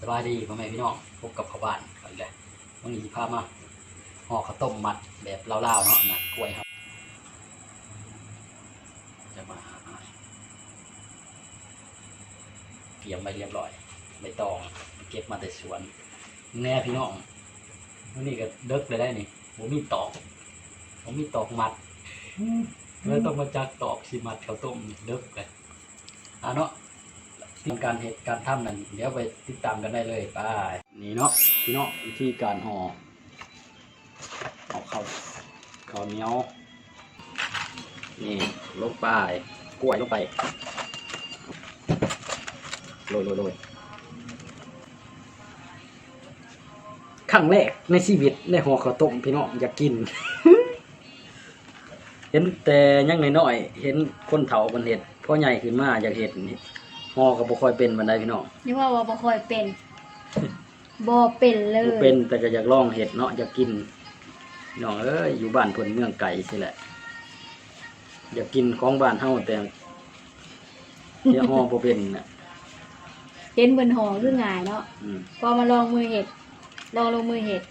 สบายดีพ่อแม่พี่น้องพบกับพ่อบ้านกันเลยวันนี้สิพามาห่อข้าวต้มมัดแบบเล่าวๆเนาะนะกล้วยครับจะมาเตรียมไปเรียบร้อยใบตองเก็บมาแต่สวน แน่พี่น้องวันนี้ก็เด็กเลยได้นี่ผมมีตอกผมมีตอกมัดแล้วต้องมาจักตอกสิมัดข้าวต้มเด็กเลยอะเนาะ การเหตุการทำนั่นเดี๋ยวไปติดตามกันได้เลยไปนี่เนาะพี่เนาะวิธีการห่อเอาข้าวข้าวเหนียวนี่ลงไปกล้วยลงไปโรยโรยโรยครั้งแรกในชีวิตในห่อข้าวต้มพี่น้องอยากกิน เห็นแต่ยังน้อยๆเห็นคนเฒ่าคนเห็ดพ่อใหญ่ขึ้นมาอยากเห็ดนี่ ห่อก็บ่ค่อยเป็นบันไดพี่น้องนี่ว่าว่าบ่ค่อยเป็นบ่เป็นเลยบ่เป็นแต่ก็อยากลองเห็ดเนาะอยากกินพี่น้องเอ้ยอยู่บ้านเพิ่นเมืองไก่สิแหละ อยากกินของบ้านเฮาแต่เที่ยห่อบ่เป็นน่ะเห็นเบิ่นหอคือง่ายเนาะอืมพอมาลองมือเห็ดลองลงมือเห็ด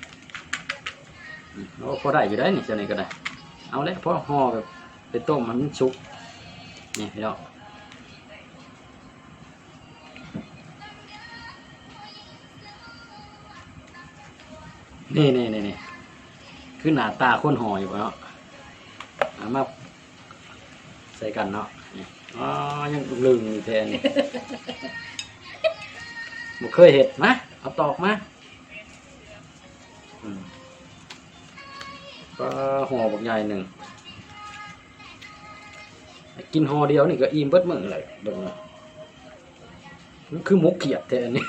อืมโอ้พอได้อยู่ได้นี่เจ้านี่ก็ได้ เอาเลยพอห่อแบบไปต้มมันสุกนี่พี่น้อง นี่นี่นี่นี่คือหน้าตาคนหอยู่บ่เนาะเอามาใส่กันเนาะนี่อ๋อยังลึงอยู่แทนบ่เคยเห็ดมาเอาตอกมาอืมก็ห่อบักใหญ่หนึ่งกินห่อเดียวนี่ก็อิ่มเบิดมื้อเลยเบิ่งนะมันคือหมกเขียดแทนนี่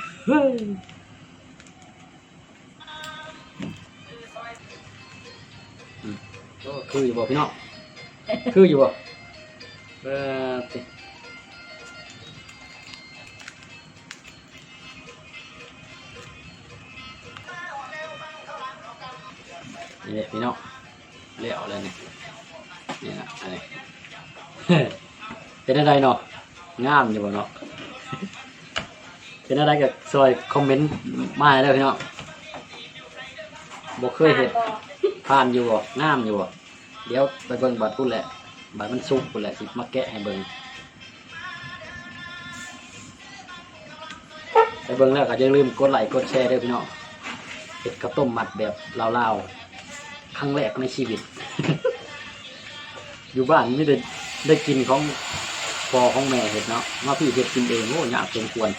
ก็คืออยู่บ่พี่น้องคืออยู่บ่เออตินี่พี่น้องเลี้ยวเลยนี่นี่นะอันนี้เป็นอะไรเนาะงามอยู่บ่เนาะเป็นอะไรก็ซอยคอมเมนต์มาให้เด้อพี่น้องบ่เคยเห็น ผ่านอยู่บ่งามอยู่บ่เดี๋ยวไปเบิ่งบัตรพุ่นแหละบัตรมันสุกพุ่นแหละสิมาแกะให้เบิ่งไปเบิ่งแล้วก็อย่าลืมกดไลค์กดแชร์ด้วยพี่น้องเห็ดข้าวต้มมัดแบบลาวๆครั้งแรกในชีวิต อยู่บ้านไม่ได้ได้กินของพอของแม่เห็ดเนาะมาพี่เห็ดกินเองโอ้ยากสมควร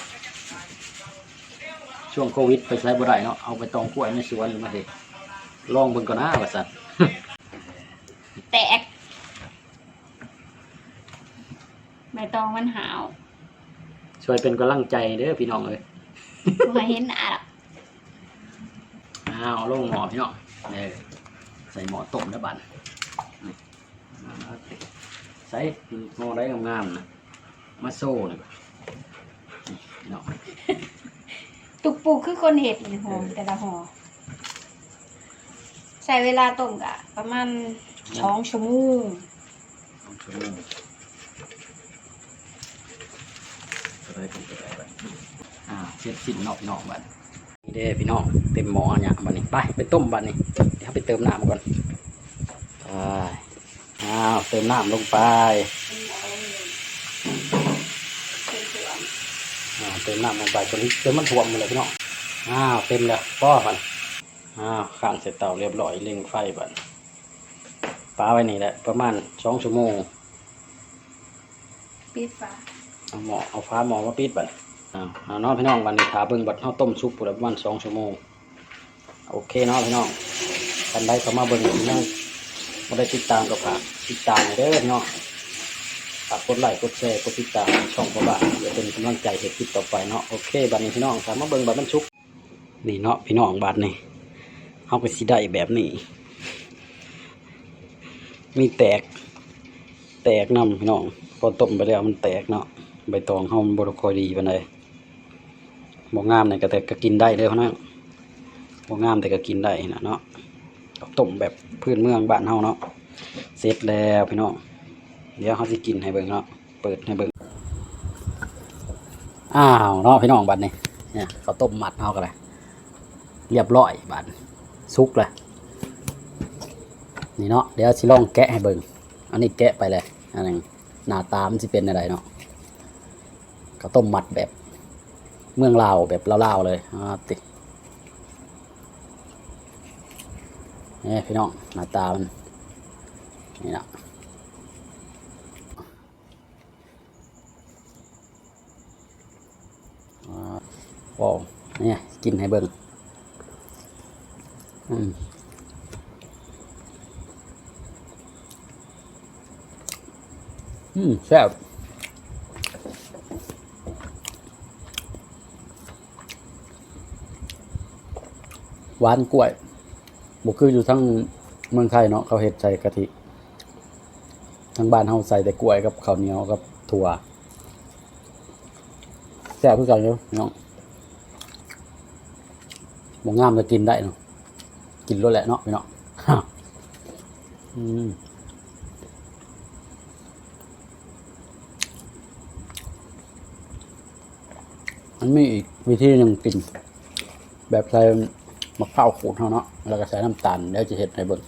ช่วงโควิดไปใช้บ่ได้เนาะเอาไปตองกล้วยในสวนมาเห็ด ลองเบิ่งก่อนนะว่าสัตว์แตกใบตองมันหาวช่วยเป็นกำลังใจเด้อพี่น้องเอ้ยบ่เห็นหน้าหรอกอ้าวลงหม้อพี่น้องนี่ใส่หม้อต้มนะบัดนี่ใส่หม้อได้งามๆนะมาโซ่นี่นี่พี่น้องตุกปูคือคนเห็ดนี่หอมแต่ละหอ ใส่เวลาต้มกะประมาณสองชั่วโมงสองชั่วโมงจะได้เป็นไปได้บัดอ่าเสร็จสิ้นเนอกพี่น้องบัดนี่เด้อพี่น้องเต็มหม้อเนี่ยบัดนี้ไปไปต้มบัดนี้เดี๋ยวไปเติมน้ำก่อนไปอ้าวเติมน้ำลงไปอ่าเติมน้ำลงไปจนจนมันท่วมหมดเลยพี่น้องอ้าวเต็มแล้วป้อมัน อ้าวข้างเสร็จเตาเรียบร้อยเร่งไฟบัดปลาไว้นี่แหละ ประมาณสองชั่วโมง ปิดฝาเอาหมอเอาฟ้าหมอมาปิดบัดอ้าวเอาเน้องพี่น้องวันนี้ถาเบิ่งบัดข้าวต้มซุปประมาณสองชั่วโมง โอเคเนาะพี่น้องกันได้เข้ามาเบิ่งยังไม่ได้ติดตามกับฝากติดตามเด้อพี่น้องฝากกดไลค์กดแชร์กดติดตามช่องพ่อบ้านเดี๋ยวเป็นกำลังใจให้คลิปต่อไปเนาะโอเคบัดนี้พี่น้องถามมาเบิ่งบัดมันชุกนี่เนาะพี่น้องบัดนี่ เอาไปสิได้แบบนี้ มีแตก แตกนำพี่น้องพอต้มไปแล้วมันแตกเนาะใบตองเฮามันบ่ได้ค่อยดีปานใดบ่งามเนี่ก็แต่ก็กินได้เด้อพี่น้องบ่งามแต่ก็กินได้นะเนาะต้มแบบพื้นเมืองบ้านเฮาเนาะเสร็จแล้วพี่น้องเดี๋ยวเฮาสิกินให้เบิ่งเนาะเปิดให้เบิ่งอ้าวเนาะพี่น้องบัดนี้เนี่ยเขาต้มมัดเอากันเลยเรียบร้อยบาด ซุกเลยนี่เนาะเดี๋ยวสิลองแกะให้เบิ่งอันนี้แกะไปเลยอันนึงหน้าตามนสิเป็นอะไรเนาะข้าวต้มมัดแบบเมืองลาวแบบลาวๆเลยอ่าตินี่พี่น้องหน้าตามันนี่นะอ่าว้าวนี่กินให้เบิ่ง อืมอืมแซ่บหวานกล้วยบุคืออยู่ทั้งเมืองไทยเนาะเขาเห็ดใส่กะทิทั้งบ้านเฮาใส่แต่กล้วยกับข้าวเหนียวกับถั่วแซ่บคือกันอยู่พี่น้องบ่งามจะกินได้เนาะ กินรสแหละเนาะพี่เนาะอืมมันมีอีกวิธีหนึ่งกิน แบบใส่มะพร้าวขูดเท่าเนาะแล้วก็ใส่น้ำตาลแล้วจะเห็ดในเบิ่ง